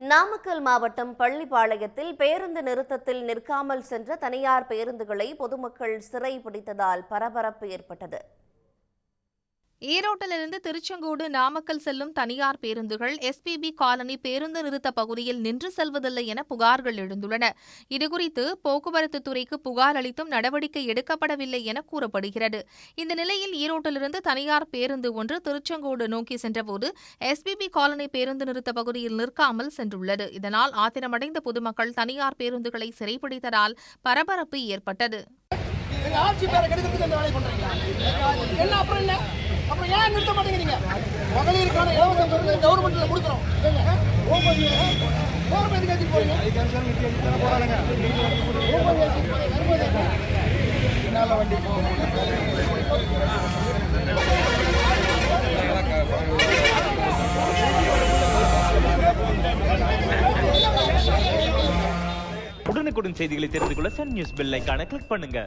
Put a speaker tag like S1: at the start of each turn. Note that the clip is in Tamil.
S1: நாமக்கல் மாவட்டம் பள்ளிப்பாளையத்தில் பேருந்து நிறுத்தத்தில் நிற்காமல் சென்ற தனியார் பேருந்துகளை பொதுமக்கள் சிறை பிடித்ததால் பரபரப்பு ஏற்பட்டது.
S2: ஈரோட்டிலிருந்து திருச்செங்கோடு நாமக்கல் செல்லும் தனியார் பேருந்துகள் எஸ்பிபி காலனி பேருந்து நிறுத்த பகுதியில் நின்று செல்வதில்லை என புகார்கள் எழுந்துள்ளன. இதுகுறித்து போக்குவரத்து துறைக்கு புகார் அளித்தும் நடவடிக்கை எடுக்கப்படவில்லை என கூறப்படுகிறது. இந்த நிலையில் ஈரோட்டிலிருந்து தனியார் பேருந்து ஒன்று திருச்செங்கோடு நோக்கி சென்றபோது எஸ்பிபி காலனி பேருந்து நிறுத்த பகுதியில் நிற்காமல் சென்றுள்ளது. இதனால் ஆத்திரமடைந்த பொதுமக்கள் தனியார் பேருந்துகளை சிறைபிடித்ததால் பரபரப்பு ஏற்பட்டது.
S3: ஏன் நிறுத்த மாட்டேங்கிறீங்க? மகளிருக்கான இலவச கவர்மெண்ட்ல கொடுக்குறோம். எதுக்கு போறீங்க? வண்டி
S4: உடனுக்குடன் செய்திகளை தெரிந்து கொள்ள சன் நியூஸ் பெல் ஐகானை கிளிக் பண்ணுங்க.